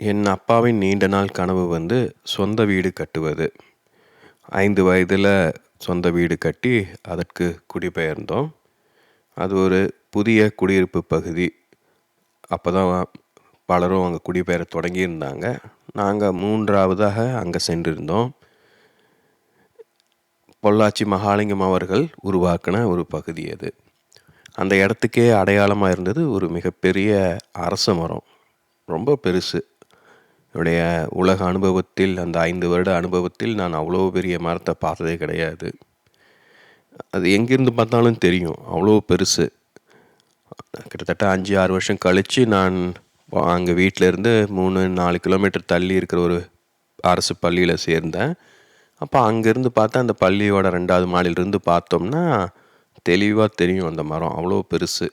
என் அப்பாவின் நீண்ட நாள் கனவு வந்து சொந்த வீடு கட்டுவது. ஐந்து வயதில் சொந்த வீடு கட்டி அதற்கு குடிபெயர்ந்தோம். அது ஒரு புதிய குடியிருப்பு பகுதி. அப்போ தான் பலரும் அங்கே குடிபெயர தொடங்கியிருந்தாங்க. நாங்கள் மூன்றாவதாக அங்கே சென்றிருந்தோம். பொள்ளாச்சி மகாலிங்கம் அவர்கள் உருவாக்கின ஒரு பகுதி அது. அந்த இடத்துக்கே அடையாளமாக இருந்தது ஒரு மிகப்பெரிய அரச மரம். ரொம்ப பெருசு. என்னுடைய உலக அனுபவத்தில் அந்த ஐந்து வருட அனுபவத்தில் நான் அவ்வளோ பெரிய மரத்தை பார்த்ததே கிடையாது. அது எங்கேருந்து பார்த்தாலும் தெரியும். அவ்வளோ பெருசு. கிட்டத்தட்ட அஞ்சு ஆறு வருஷம் கழித்து நான் அங்கே வீட்டிலேருந்து மூணு நாலு கிலோமீட்டர் தள்ளி இருக்கிற ஒரு அரசு பள்ளியில் சேர்ந்தேன். அப்போ அங்கேருந்து பார்த்தா அந்த பள்ளியோட ரெண்டாவது மாடியிலிருந்து பார்த்தோம்னா தெளிவாக தெரியும் அந்த மரம். அவ்வளோ பெருசு.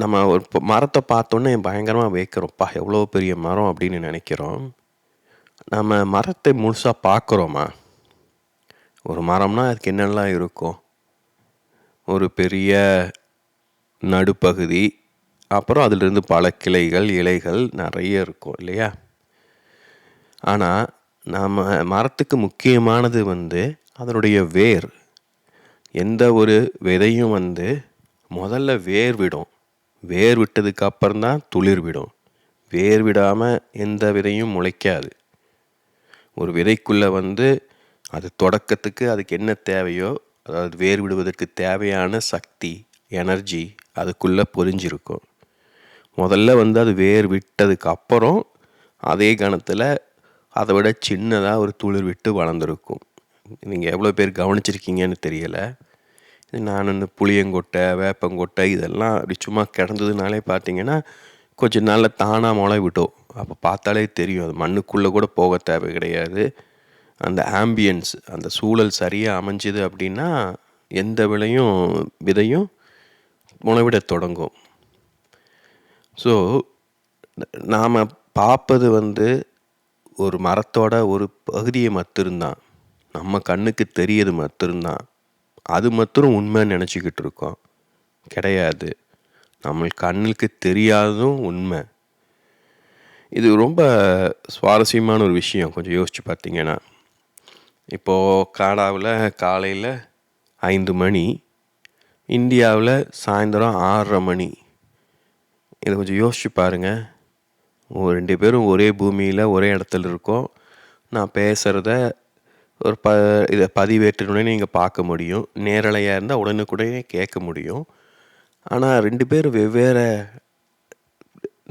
நம்ம ஒரு இப்போ மரத்தை பார்த்தோன்னே பயங்கரமாக வைக்கிறோம்ப்பா எவ்வளோ பெரிய மரம் அப்படின்னு நினைக்கிறோம். நம்ம மரத்தை முழுசாக பார்க்குறோமா? ஒரு மரம்னா அதுக்கு என்னெல்லாம் இருக்கும்? ஒரு பெரிய நடுப்பகுதி அப்புறம் அதிலிருந்து பல கிளைகள் இலைகள் நிறைய இருக்கும் இல்லையா? ஆனால் நாம் மரத்துக்கு முக்கியமானது வந்து அதனுடைய வேர். எந்த ஒரு விதையும் வந்து முதல்ல வேர் விடும். வேர் விட்டதுக்கு அப்புறம் தான் துளிர் விடும். வேர் விடாமல் எந்த விதையும் முளைக்காது. ஒரு விதைக்குள்ளே வந்து அது தொடக்கத்துக்கு அதுக்கு என்ன தேவையோ அதாவது வேர் விடுவதற்கு தேவையான சக்தி எனர்ஜி அதுக்குள்ளே பொறிஞ்சிருக்கும். முதல்ல வந்து அது வேர் விட்டதுக்கு அப்புறம் அதே கணத்தில் அதை விட சின்னதாக ஒரு துளிர் விட்டு வளர்ந்துருக்கும். நீங்கள் எவ்வளோ பேர் கவனிச்சிருக்கீங்கன்னு தெரியலை. நான் இந்த புளியங்கொட்டை வேப்பங்கொட்டை இதெல்லாம் அப்படி சும்மா கிடந்ததுனாலே பார்த்தீங்கன்னா கொஞ்சம் நாளில் தானாக முளை விட்டோம். அப்போ பார்த்தாலே தெரியும். அது மண்ணுக்குள்ளே கூட போக தேவை கிடையாது. அந்த ஆம்பியன்ஸ் அந்த சூழல் சரியாக அமைஞ்சுது அப்படின்னா எந்த விலையும் விதையும் முளைவிட தொடங்கும். ஸோ நாம் பார்ப்பது வந்து ஒரு மரத்தோட ஒரு பகுதியை மத்திருந்தான். நம்ம கண்ணுக்கு தெரியது மத்திருந்தான். அது மாத்திரம் உண்மைன்னு நினச்சிக்கிட்டு இருக்கோம். கிடையாது. நம்ம கண்ணுக்கு தெரியாததும் உண்மை. இது ரொம்ப சுவாரஸ்யமான ஒரு விஷயம். கொஞ்சம் யோசித்து பார்த்தீங்கன்னா இப்போது கனடாவில் காலையில் ஐந்து மணி இந்தியாவில் சாயந்தரம் ஆறரை மணி. இதை கொஞ்சம் யோசிச்சு பாருங்கள் ரெண்டு பேரும் ஒரே பூமியில் ஒரே இடத்துல இருக்கோம். நான் பேசுகிறத ஒரு ப இதை பதிவேற்றினோடனே நீங்கள் பார்க்க முடியும். நேரலையாக இருந்தால் உடனுக்குடனே கேட்க முடியும். ஆனால் ரெண்டு பேர் வெவ்வேறு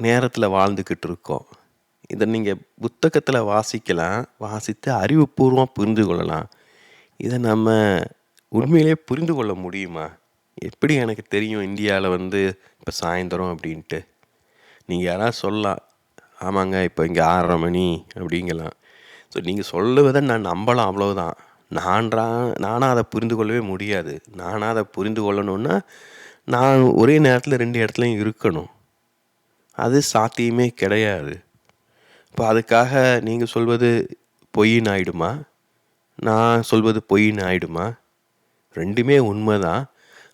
நேரத்தில் வாழ்ந்துக்கிட்டு இருக்கோம். இதை நீங்கள் புத்தகத்தில் வாசிக்கலாம். வாசித்து அறிவுபூர்வமாக புரிந்து கொள்ளலாம். இதை நம்ம உண்மையிலே புரிந்து கொள்ள முடியுமா? எப்படி எனக்கு தெரியும் இந்தியாவில் வந்து இப்போ சாயந்தரம் அப்படின்ட்டு? நீங்கள் யாராவது சொல்லலாம். ஆமாங்க இப்போ இங்கே ஆறரை மணி அப்படிங்கலாம். ஸோ நீங்கள் சொல்லுவதை நான் நம்பலாம் அவ்வளோதான் நான்றா நானாக அதை புரிந்து கொள்ளவே முடியாது. நானாக அதை புரிந்து கொள்ளணுன்னா நான் ஒரே நேரத்தில் ரெண்டு இடத்துலையும் இருக்கணும். அது சாத்தியமே கிடையாது. இப்போ அதுக்காக நீங்கள் சொல்வது பொய்ன்னு ஆயிடுமா? நான் சொல்வது பொய்ன்னு ஆயிடுமா? ரெண்டுமே உண்மை தான்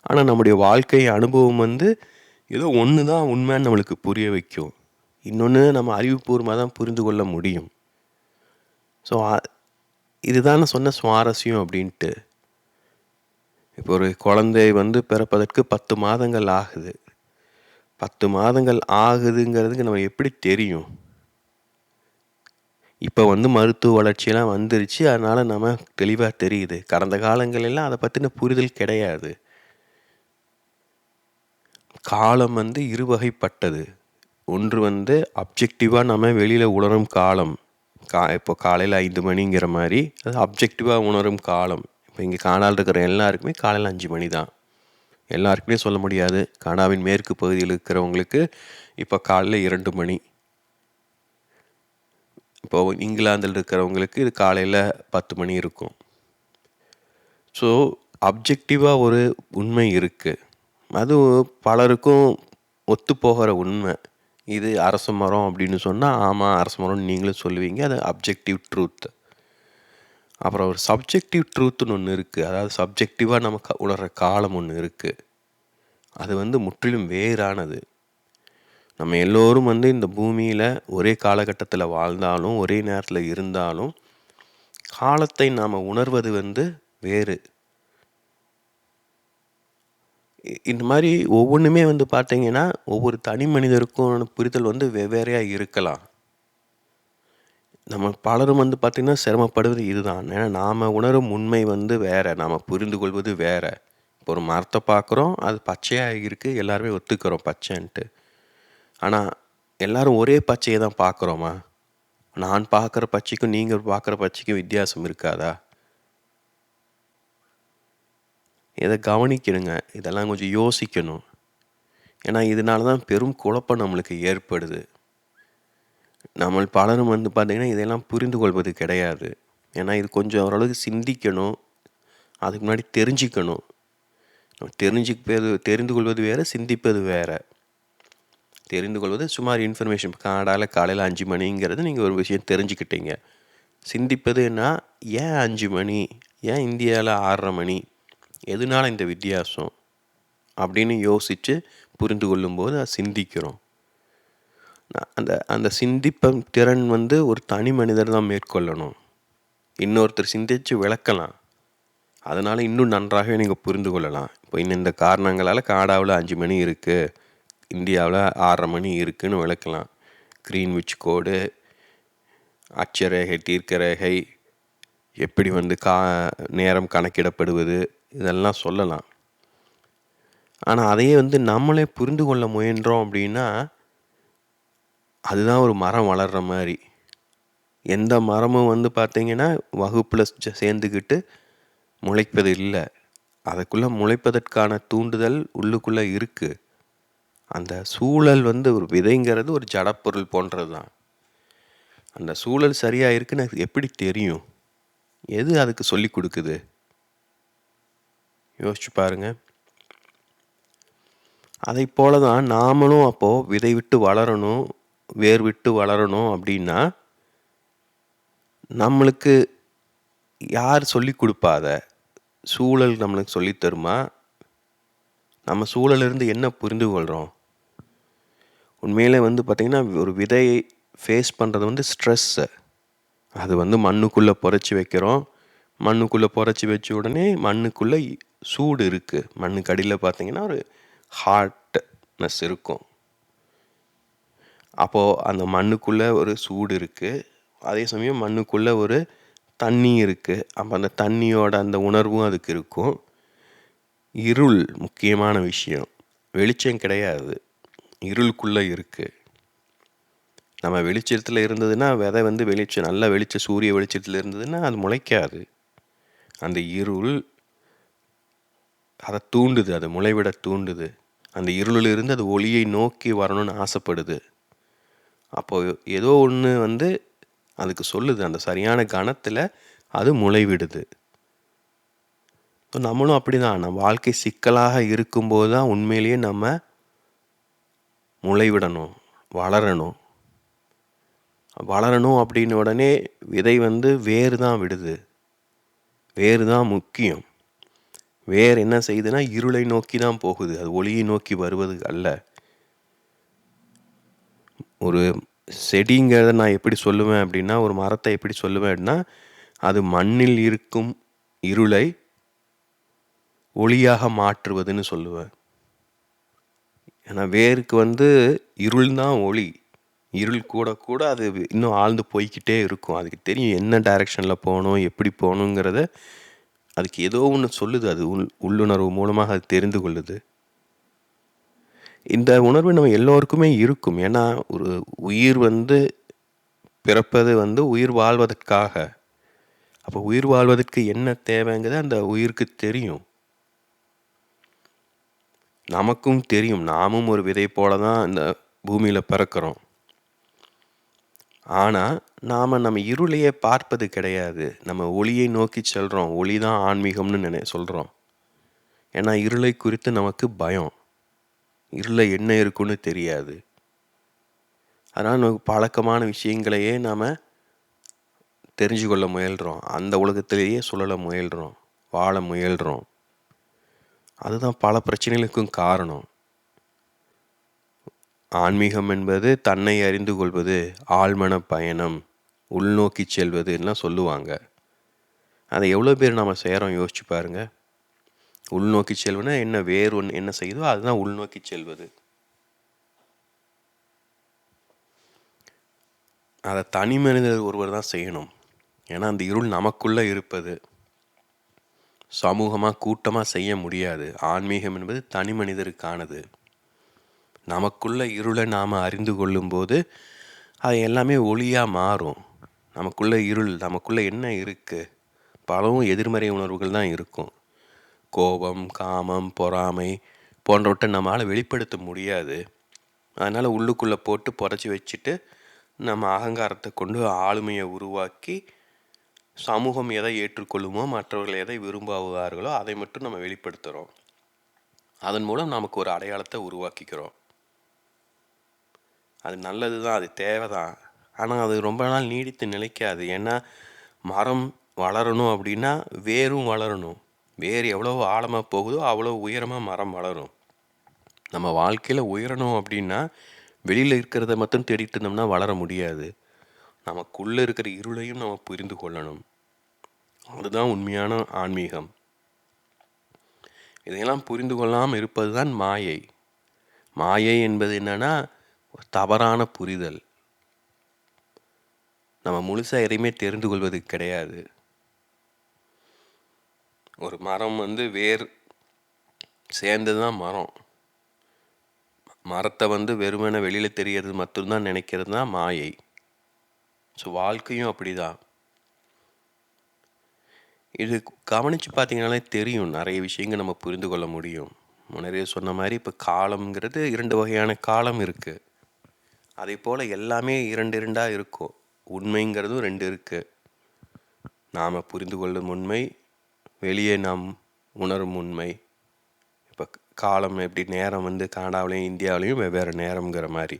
ஆனால் நம்முடைய வாழ்க்கை அனுபவம் வந்து ஏதோ ஒன்று தான் உண்மைன்னு நம்மளுக்கு புரிய வைக்கும். இன்னொன்று நம்ம அறிவுபூர்வமாக தான் புரிந்து கொள்ள முடியும். ஸோ இதுதான் சொன்ன சுவாரஸ்யம் அப்படின்ட்டு. இப்போ ஒரு குழந்தை வந்து பிறப்பதற்கு பத்து மாதங்கள் ஆகுது. பத்து மாதங்கள் ஆகுதுங்கிறதுக்கு நம்ம எப்படி தெரியும்? இப்போ வந்து மருத்துவ வளர்ச்சியெல்லாம் வந்துருச்சு. அதனால் நம்ம தெளிவாக தெரியுது. கடந்த காலங்களெல்லாம் அதை பற்றின புரிதல் கிடையாது. காலம் வந்து இருவகைப்பட்டது. ஒன்று வந்து அப்ஜெக்டிவாக நம்ம வெளியில் உணரும் காலம். கா இப்போ காலையில் ஐந்து மணிங்கிற மாதிரி அது அப்ஜெக்டிவாக உணரும் காலம். இப்போ இங்கே காணால் இருக்கிற எல்லாருக்குமே காலையில் அஞ்சு மணி தான். எல்லாருக்குமே சொல்ல முடியாது. கானாவின் மேற்கு பகுதியில் இருக்கிறவங்களுக்கு இப்போ காலையில் இரண்டு மணி. இப்போது இங்கிலாந்தில் இருக்கிறவங்களுக்கு இது காலையில் பத்து மணி இருக்கும். ஸோ அப்ஜெக்டிவாக ஒரு உண்மை இருக்குது அது பலருக்கும் ஒத்து போகிற உண்மை. இது அரச மரம் அப்படின்னு சொன்னால் ஆமாம் அரச மரம்னு நீங்களும் சொல்லுவீங்க. அது அப்ஜெக்டிவ் ட்ரூத் அப்புறம் ஒரு சப்ஜெக்டிவ் ட்ரூத்துன்னு ஒன்று இருக்குது அதாவது சப்ஜெக்டிவாக நம்ம க உணர்கிற காலம் ஒன்று இருக்குது அது வந்து முற்றிலும் வேறானது. நம்ம எல்லோரும் வந்து இந்த பூமியில் ஒரே காலகட்டத்தில் வாழ்ந்தாலும் ஒரே நேரத்தில் இருந்தாலும் காலத்தை நாம் உணர்வது வந்து வேறு. இந்த மாதிரி ஒவ்வொன்றுமே வந்து பார்த்தீங்கன்னா ஒவ்வொரு தனி மனிதருக்கும் புரிதல் வந்து வெவ்வேறையாக இருக்கலாம். நம்ம பலரும் வந்து பார்த்திங்கன்னா சிரமப்படுவது இதுதான். ஏன்னா நாம் உணரும் உண்மை வந்து வேறு. நாம் புரிந்து கொள்வது வேறு. இப்போ ஒரு மரத்தை பார்க்குறோம் அது பச்சையாக இருக்குது எல்லாருமே ஒத்துக்கிறோம் பச்சைன்ட்டு. ஆனால் எல்லோரும் ஒரே பச்சையை தான் பார்க்குறோமா? நான் பார்க்குற பச்சைக்கும் நீங்கள் பார்க்குற பச்சைக்கும் வித்தியாசம் இருக்காதா? இதை கவனிக்கணுங்க இதெல்லாம் கொஞ்சம் யோசிக்கணும். ஏன்னா இதனால தான் பெரும் குழப்பம் நம்மளுக்கு ஏற்படுது. நம்ம பலரும் வந்து பார்த்திங்கன்னா இதெல்லாம் புரிந்து கொள்வது கிடையாது. ஏன்னா இது கொஞ்சம் ஓரளவுக்கு சிந்திக்கணும். அதுக்கு முன்னாடி தெரிஞ்சிக்கணும். தெரிஞ்சுக்கிறது தெரிந்து கொள்வது வேறு சிந்திப்பது வேறு. தெரிந்து கொள்வது சுமார் இன்ஃபர்மேஷன் காடால் காலையில் அஞ்சு மணிங்கிறது நீங்கள் ஒரு விஷயம் தெரிஞ்சுக்கிட்டீங்க. சிந்திப்பதுன்னா ஏன் அஞ்சு மணி? ஏன் இந்தியாவில் ஆறரை மணி? எதனால இந்த வித்தியாசம் அப்படின்னு யோசித்து புரிந்து கொள்ளும்போது அதை சிந்திக்கிறோம். அந்த அந்த சிந்திப்பம் திறன் வந்து ஒரு தனி மனிதர் தான் மேற்கொள்ளணும். இன்னொருத்தர் சிந்தித்து விளக்கலாம். அதனால் இன்னும் நன்றாக நீங்கள் புரிந்து கொள்ளலாம். இப்போ இன்னும் இந்த காரணங்களால் காடாவில் அஞ்சு மணி இருக்குது இந்தியாவில் ஆறரை மணி இருக்குதுன்னு விளக்கலாம். க்ரீன்விச் கோடு அச்சரேகை தீர்க்கரேகை எப்படி வந்து கா நேரம் கணக்கிடப்படுவது இதெல்லாம் சொல்லலாம். ஆனால் அதையே வந்து நம்மளே புரிந்து கொள்ள முயன்றோம் அப்படின்னா அதுதான் ஒரு மரம் வளர்கிற மாதிரி. எந்த மரமும் வந்து பார்த்திங்கன்னா வகுப்பில் சேர்ந்துக்கிட்டு முளைப்பது இல்லை. அதுக்குள்ளே முளைப்பதற்கான தூண்டுதல் உள்ளுக்குள்ளே இருக்குது அந்த சூழல் வந்து ஒரு விதைங்கிறது ஒரு ஜடப்பொருள் போன்றது தான். அந்த சூழல் சரியாக இருக்குன்னு எனக்கு எப்படி தெரியும்? எது அதுக்கு சொல்லி கொடுக்குது? யோசிச்சு பாருங்க. அதை போல தான் நாமளும் அப்போது விதை விட்டு வளரணும் வேர் விட்டு வளரணும் அப்படின்னா நம்மளுக்கு யார் சொல்லி கொடுப்பாத? சூழல் நம்மளுக்கு சொல்லித்தருமா நம்ம சூழலிருந்து என்ன புரிந்து கொள்கிறோம் உண்மையிலே வந்து பார்த்திங்கன்னா ஒரு விதையை ஃபேஸ் பண்ணுறது வந்து ஸ்ட்ரெஸ்ஸு அது வந்து மண்ணுக்குள்ளே புரைச்சி வைக்கிறோம். மண்ணுக்குள்ளே புரைச்சி வச்ச உடனே மண்ணுக்குள்ளே சூடு இருக்குது மண்ணுக்கு அடியில் பார்த்திங்கன்னா ஒரு ஹார்ட்னஸ் இருக்கும். அப்போது அந்த மண்ணுக்குள்ளே ஒரு சூடு இருக்குது அதே சமயம் மண்ணுக்குள்ளே ஒரு தண்ணி இருக்குது அப்போ அந்த தண்ணியோட அந்த உணர்வும் அதுக்கு இருக்கும். இருள் முக்கியமான விஷயம். வெளிச்சம் கிடையாது. இருளுக்குள்ளே இருக்குது நம்ம வெளிச்சத்தில் இருந்ததுன்னா விதை வந்து வெளிச்சம் நல்ல வெளிச்ச சூரிய வெளிச்சத்தில் இருந்ததுன்னா அது முளைக்காது. அந்த இருள் அதை தூண்டுது அது முளைவிட தூண்டுது. அந்த இருளிலிருந்து அது ஒளியை நோக்கி வரணும்னு ஆசைப்படுது. அப்போது ஏதோ ஒன்று வந்து அதுக்கு சொல்லுது அந்த சரியான கணத்தில் அது முளைவிடுது. நம்மளும் அப்படி தான் நம்ம வாழ்க்கை சிக்கலாக இருக்கும்போது தான் உண்மையிலேயே நம்ம முளைவிடணும் வளரணும். வளரணும் அப்படின்னு உடனே விதை வந்து வேறு தான் விடுது. வேறு தான் முக்கியம். வேறு என்ன செய்யுதுன்னா இருளை நோக்கி தான் போகுது. அது ஒளியை நோக்கி வருவது அல்ல. ஒரு செடிங்கிறத நான் எப்படி சொல்லுவேன் அப்படின்னா ஒரு மரத்தை எப்படி சொல்லுவேன் அப்படின்னா அது மண்ணில் இருக்கும் இருளை ஒளியாக மாற்றுவதுன்னு சொல்லுவேன். ஏன்னா வேருக்கு வந்து இருள் தான் ஒளி. இருள் கூட கூட அது இன்னும் ஆழ்ந்து போய்கிட்டே இருக்கும். அதுக்கு தெரியும் என்ன டைரெக்ஷனில் போகணும் எப்படி போகணுங்கிறத அதுக்கு ஏதோ ஒன்று சொல்லுது. அது உள் உள்ளுணர்வு மூலமாக அது தெரிந்து கொள்ளுது. இந்த உணர்வு நம்ம எல்லோருக்குமே இருக்கும். ஏன்னா ஒரு உயிர் வந்து பிறப்பது வந்து உயிர் வாழ்வதற்காக. அப்போ உயிர் வாழ்வதற்கு என்ன தேவைங்கிறது அந்த உயிருக்கு தெரியும். நமக்கும் தெரியும். நாமும் ஒரு விதை போல தான் இந்த பூமியில் பிறக்கிறோம். ஆனால் நாம் நம்ம இருளையே பார்ப்பது கிடையாது. நம்ம ஒளியை நோக்கி செல்கிறோம் ஒளி தான் ஆன்மீகம்னு நினை சொல்கிறோம் ஏன்னா இருளை குறித்து நமக்கு பயம். இருளை என்ன இருக்குன்னு தெரியாது. அதனால் நமக்கு பழக்கமான விஷயங்களையே நாம் தெரிஞ்சு கொள்ள முயல்கிறோம் அந்த உலகத்திலேயே சுழல முயல்கிறோம் வாழ முயல்கிறோம் அதுதான் பல பிரச்சனைகளுக்கும் காரணம். ஆன்மீகம் என்பது தன்னை அறிந்து கொள்வது ஆழ்மன பயணம் உள்நோக்கி செல்வதுலாம் சொல்லுவாங்க. அதை எவ்வளோ பேர் நம்ம செய்கிறோம் யோசிச்சு பாருங்க. உள்நோக்கி செல்வனா என்ன வேறு ஒன்று என்ன செய்யுதோ அதுதான் உள்நோக்கி செல்வது. அதை தனி மனிதர் ஒருவர் தான் செய்யணும். ஏன்னா அந்த இருள் நமக்குள்ளே இருப்பது. சமூகமாக கூட்டமாக செய்ய முடியாது. ஆன்மீகம் என்பது தனி மனிதருக்கானது. நமக்குள்ள இருளை நாம் அறிந்து கொள்ளும்போது அது எல்லாமே ஒளியாக மாறும். நமக்குள்ள இருள் நமக்குள்ளே என்ன இருக்குது பலவும் எதிர்மறை உணர்வுகள் தான் இருக்கும். கோபம் காமம் பொறாமை போன்றவற்றை நம்மளால் வெளிப்படுத்த முடியாது. அதனால் உள்ளுக்குள்ளே போட்டு புடச்சி வச்சுட்டு நம்ம அகங்காரத்தை கொண்டு ஆளுமையை உருவாக்கி சமூகம் எதை ஏற்றுக்கொள்ளுமோ மற்றவர்கள் எதை விரும்புவார்களோ அதை மட்டும் நம்ம வெளிப்படுத்துகிறோம் அதன் மூலம் நமக்கு ஒரு அடையாளத்தை உருவாக்கிக்கிறோம். அது நல்லது தான் அது தேவை தான். ஆனால் அது ரொம்ப நாள் நீடித்து நிலைக்காது. ஏன்னா மரம் வளரணும் அப்படின்னா வேரும் வளரணும். வேர் எவ்வளோ ஆழமாக போகுதோ அவ்வளோ உயரமாக மரம் வளரும். நம்ம வாழ்க்கையில் உயரணும் அப்படின்னா வெளியில் இருக்கிறத மட்டும் தேடிட்டு இருந்தோம்னா வளர முடியாது. நமக்குள்ளே இருக்கிற இருளையும் நம்ம புரிந்து கொள்ளணும். அதுதான் உண்மையான ஆன்மீகம். இதையெல்லாம் புரிந்து கொள்ளாமல் இருப்பது தான் மாயை. மாயை என்பது என்னென்னா தவறான புரிதல். நம்ம முழுசாக எதையுமே தெரிந்து கொள்வது கிடையாது. ஒரு மரம் வந்து வேர் சேர்ந்தது தான் மரம். மரத்தை வந்து வெறுமனை வெளியில் தெரியறது மட்டும்தான் நினைக்கிறது தான் மாயை. ஸோ வாழ்க்கையும் அப்படி தான் இது கவனித்து பார்த்தீங்கனாலே தெரியும். நிறைய விஷயங்கள் நம்ம புரிந்து கொள்ள முடியும். முன்னரே சொன்ன மாதிரி இப்போ காலம்ங்கிறது இரண்டு வகையான காலம் இருக்குது அதே போல் எல்லாமே இரண்டு இரண்டாக இருக்கும். உண்மைங்கிறதும் ரெண்டு இருக்குது நாம் புரிந்து கொள்ளும் உண்மை வெளியே நாம் உணரும் உண்மை. இப்போ காலம் எப்படி நேரம் வந்து கனடாவிலையும் இந்தியாவிலையும் வெவ்வேறு நேரம்ங்கிற மாதிரி.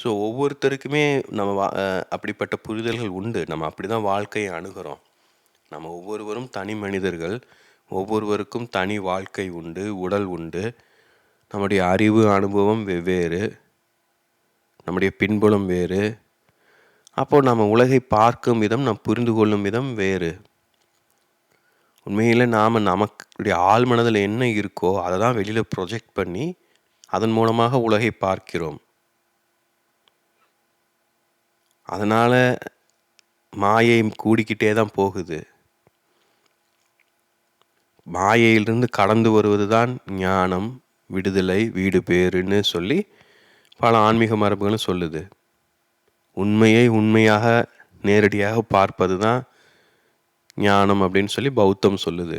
ஸோ ஒவ்வொருத்தருக்குமே நம்ம வா அப்படிப்பட்ட புரிதல்கள் உண்டு. நம்ம அப்படி தான் வாழ்க்கையை அணுகிறோம். நம்ம ஒவ்வொருவரும் தனி மனிதர்கள். ஒவ்வொருவருக்கும் தனி வாழ்க்கை உண்டு உடல் உண்டு. நம்முடைய அறிவு அனுபவம் வெவ்வேறு. நம்முடைய பின்புலம் வேறு. அப்போது நம்ம உலகை பார்க்கும் விதம் நாம் புரிந்து கொள்ளும் விதம் வேறு. உண்மையில் நாம் நமக்குடைய ஆள் மனதில் என்ன இருக்கோ அதை தான் வெளியில் ப்ரொஜெக்ட் பண்ணி அதன் மூலமாக உலகை பார்க்கிறோம். அதனால் மாயை கூடிக்கிட்டே தான் போகுது. மாயையிலிருந்து கடந்து வருவது தான் ஞானம் விடுதலை வீடு பேருன்னு சொல்லி பல ஆன்மீக மரபுகளும் சொல்லுது. உண்மையை உண்மையாக நேரடியாக பார்ப்பது தான் ஞானம் அப்படின்னு சொல்லி பௌத்தம் சொல்லுது.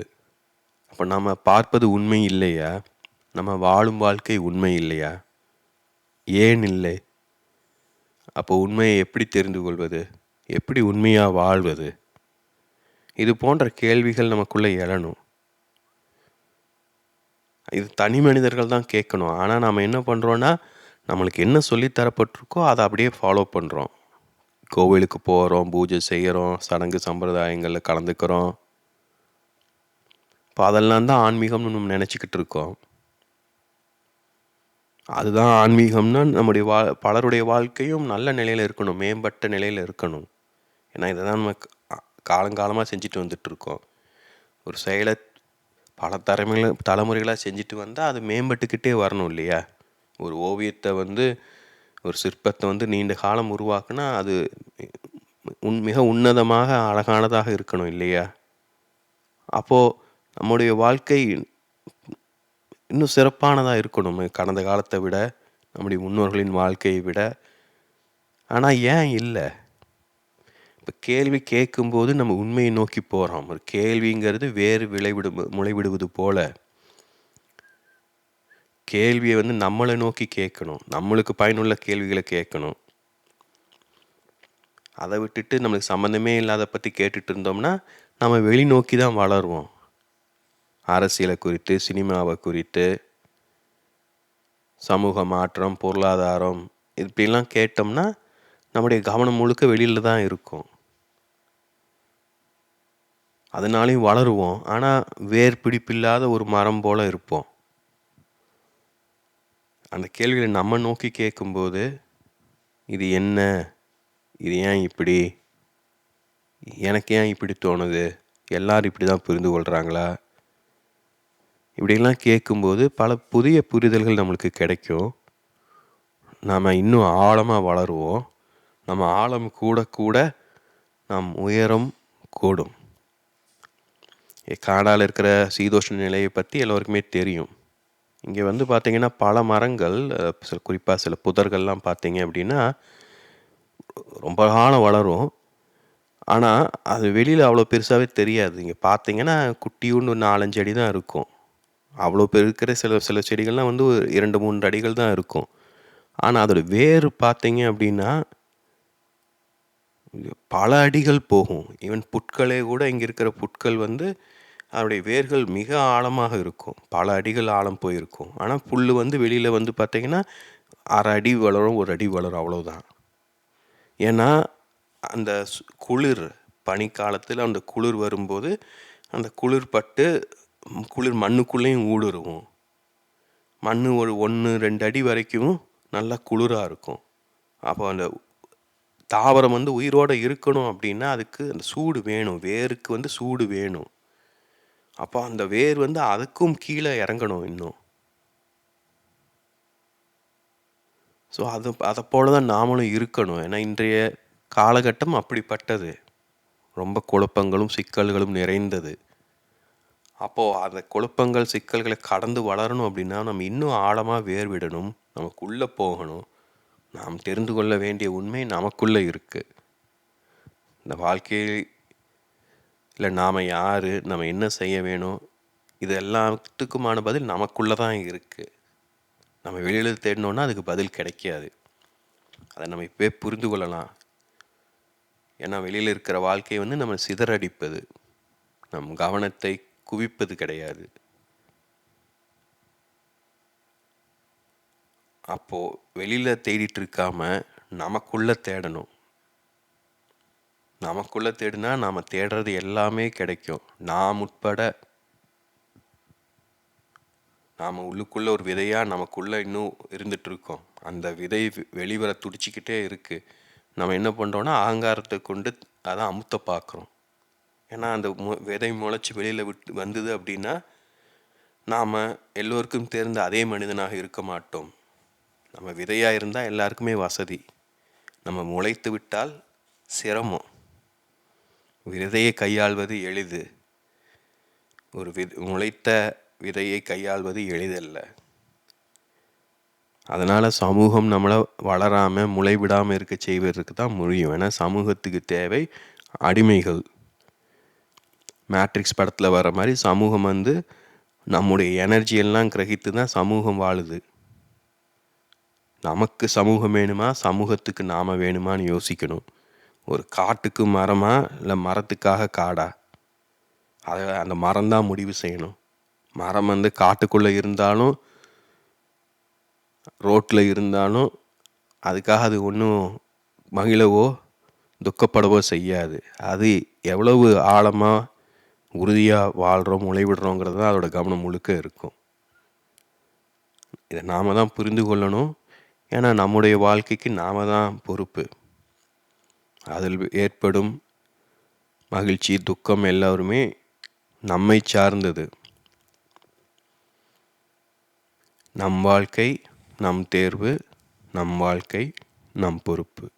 அப்போ நம்ம பார்ப்பது உண்மை இல்லையா? நம்ம வாழும் வாழ்க்கை உண்மை இல்லையா? ஏன் இல்லை? அப்போ உண்மையை எப்படி தெரிந்து கொள்வது? எப்படி உண்மையாக வாழ்வது? இது போன்ற கேள்விகள் நமக்குள்ளே எழணும். இது தனி மனிதர்கள் தான் கேட்கணும். ஆனால் நாம் என்ன பண்ணுறோன்னா நம்மளுக்கு என்ன சொல்லித்தரப்பட்டிருக்கோ அதை அப்படியே ஃபாலோ பண்ணுறோம் கோவிலுக்கு போகிறோம் பூஜை செய்கிறோம் சடங்கு சம்பிரதாயங்களில் கலந்துக்கிறோம். இப்போ அதெல்லாம் தான் ஆன்மீகம்னு நம்ம நினச்சிக்கிட்டு இருக்கோம். அதுதான் ஆன்மீகம்னா நம்முடைய வா பலருடைய வாழ்க்கையும் நல்ல நிலையில் இருக்கணும் மேம்பட்ட நிலையில் இருக்கணும். ஏன்னா இதை தான் நம்ம காலங்காலமாக செஞ்சுட்டு வந்துட்டுருக்கோம் ஒரு செயலை பல தலைமுறை தலைமுறைகளாக செஞ்சுட்டு வந்தால் அது மேம்பட்டுக்கிட்டே வரணும் இல்லையா? ஒரு ஓவியத்தை வந்து ஒரு சிற்பத்தை வந்து நீண்ட காலம் உருவாக்குனா அது உன் மிக உன்னதமாக அழகானதாக இருக்கணும் இல்லையா? அப்போது நம்முடைய வாழ்க்கை இன்னும் சிறப்பானதாக இருக்கணும். கடந்த காலத்தை விட நம்முடைய முன்னோர்களின் வாழ்க்கையை விட. ஆனால் ஏன் இல்லை? இப்போ கேள்வி கேட்கும்போது நம்ம உண்மையை நோக்கி போகிறோம் ஒரு கேள்விங்கிறது வேறு விளைவிடு முளைவிடுவது போல். கேள்வியை வந்து நம்மளை நோக்கி கேட்கணும். நம்மளுக்கு பயனுள்ள கேள்விகளை கேட்கணும். அதை விட்டுட்டு நம்மளுக்கு சம்மந்தமே இல்லாத பற்றி கேட்டுட்டு இருந்தோம்னா நம்ம வெளிநோக்கி தான் வளருவோம். அரசியலை குறித்து சினிமாவை குறித்து சமூக மாற்றம் பொருளாதாரம் இப்படிலாம் கேட்டோம்னா நம்முடைய கவனம் முழுக்க வெளியில் தான் இருக்கும். அதனாலையும் வளருவோம். ஆனால் வேர் பிடிப்பில்லாத ஒரு மரம் போல் இருப்போம். அந்த கேள்விகளை நம்ம நோக்கி கேட்கும்போது இது என்ன? இது ஏன் இப்படி? எனக்கு ஏன் இப்படி தோணுது? எல்லாரும் இப்படி தான் புரிந்து கொள்கிறாங்களா இப்படிலாம் கேட்கும்போது பல புதிய புரிதல்கள் நம்மளுக்கு கிடைக்கும். நாம் இன்னும் ஆழமாக வளருவோம். நம்ம ஆழம் கூட கூட நம் உயரம் கூடும். காடால் இருக்கிற சீதோஷ்ண நிலையை பற்றி எல்லோருக்குமே தெரியும். இங்கே வந்து பார்த்திங்கன்னா பல மரங்கள் சில குறிப்பாக சில புதர்கள்லாம் பார்த்தீங்க அப்படின்னா ரொம்ப காலம் வளரும். ஆனால் அது வெளியில் அவ்வளோ பெருசாகவே தெரியாது. இங்கே பார்த்தீங்கன்னா ஒரு நாலஞ்சு அடி தான் இருக்கும். அவ்வளோ பேர் இருக்கிற சில சில செடிகள்லாம் வந்து ஒரு இரண்டு மூன்று அடிகள் தான் இருக்கும். ஆனால் அதோட வேர் பார்த்தீங்க அப்படின்னா பல அடிகள் போகும். ஈவன் புட்களே கூட இங்கே இருக்கிற புட்கள் வந்து அதனுடைய வேர்கள் மிக ஆழமாக இருக்கும். பல அடிகள் ஆழம் போயிருக்கும். ஆனால் புல் வந்து வெளியில் வந்து பார்த்திங்கன்னா அரை அடி வளரும் ஒரு அடி வளரும் அவ்வளோதான் ஏன்னா அந்த குளிர் பனிக்காலத்தில் அந்த குளிர் வரும்போது அந்த குளிர் பட்டு குளிர் மண்ணுக்குள்ளேயும் ஊடுருவும். மண் ஒரு ஒன்று ரெண்டு அடி வரைக்கும் நல்லா குளிராக இருக்கும். அப்போ அந்த தாவரம் வந்து உயிரோடு இருக்கணும் அப்படின்னா அதுக்கு அந்த சூடு வேணும். வேருக்கு வந்து சூடு வேணும். அப்போ அந்த வேர் வந்து அதுக்கும் கீழே இறங்கணும் இன்னும். ஸோ அது அதை போல தான் நாமளும் இருக்கணும். ஏன்னா இன்றைய காலகட்டம் அப்படிப்பட்டது. ரொம்ப குழப்பங்களும் சிக்கல்களும் நிறைந்தது. அப்போது அந்த குழப்பங்கள் சிக்கல்களை கடந்து வளரணும் அப்படின்னா நம்ம இன்னும் ஆழமாக வேர் விடணும். நமக்குள்ளே போகணும். நாம் தெரிந்து கொள்ள வேண்டிய உண்மை நமக்குள்ளே இருக்குது இந்த வாழ்க்கையை இல்லை நாம் யார் நம்ம என்ன செய்ய வேணும் இது எல்லாத்துக்குமான பதில் நமக்குள்ளே தான் இருக்குது நம்ம வெளியில் தேடினோன்னா அதுக்கு பதில் கிடைக்காது. அதை நம்ம இப்போ புரிந்து கொள்ளலாம். ஏன்னா வெளியில் இருக்கிற வாழ்க்கையை வந்து நம்ம சிதறடிப்பது. நம் கவனத்தை குவிப்பது கிடையாது. அப்போது வெளியில் தேடிட்டு இருக்காமல் நமக்குள்ளே தேடணும். நமக்குள்ளே தேடினா நாம் தேடுறது எல்லாமே கிடைக்கும். நாம் உட்பட நாம் உள்ளுக்குள்ளே ஒரு விதையாக நமக்குள்ளே இன்னும் இருந்துட்டு இருக்கோம் அந்த விதை வெளிவர துடிச்சிக்கிட்டே இருக்குது நம்ம என்ன பண்ணுறோன்னா அகங்காரத்தை கொண்டு அதை அமுத்த பார்க்குறோம். ஏன்னா அந்த மு விதை முளைச்சி வெளியில் விட்டு வந்தது அப்படின்னா நாம் எல்லோருக்கும் தேர்ந்த அதே மனிதனாக இருக்க மாட்டோம். நம்ம விதையாக இருந்தால் எல்லாருக்குமே வசதி. நம்ம முளைத்து விட்டால் சிரமம். விதையை கையாள்வது எளிது. ஒரு வி முளைத்த விதையை கையாள்வது எளிதல்ல. அதனால் சமூகம் நம்மளை வளராமல் முளை விடாமல் இருக்க செய்வதற்கு தான் முடியும். ஏன்னா சமூகத்துக்கு தேவை அடிமைகள். மேட்ரிக்ஸ் படத்தில் வர மாதிரி சமூகம் வந்து நம்முடைய எனர்ஜியெல்லாம் கிரகித்து தான் சமூகம் வாழுது. நமக்கு சமூகம் வேணுமா? சமூகத்துக்கு நாம் வேணுமான்னு யோசிக்கணும். ஒரு காட்டுக்கு மரமா இல்லை மரத்துக்காக காடா? அதை அந்த மரம் தான் முடிவு செய்யணும். மரம் வந்து காட்டுக்குள்ளே இருந்தாலும் ரோட்டில் இருந்தாலும் அதுக்காக அது ஒன்றும் மகிழவோ துக்கப்படவோ செய்யாது. அது எவ்வளவு ஆழமாக உறுதியாக வாழ்கிறோம் முளைவிடுறோங்கிறது தான் அதோட கவனம் முழுக்க இருக்கும். இதை நாம் தான் புரிந்து கொள்ளணும். ஏன்னா நம்முடைய வாழ்க்கைக்கு நாம் தான் பொறுப்பு. அதில் ஏற்படும் மகிழ்ச்சி துக்கம் எல்லோருமே நம்மை சார்ந்தது. நம் வாழ்க்கை நம் தேர்வு நம் வாழ்க்கை நம் பொறுப்பு.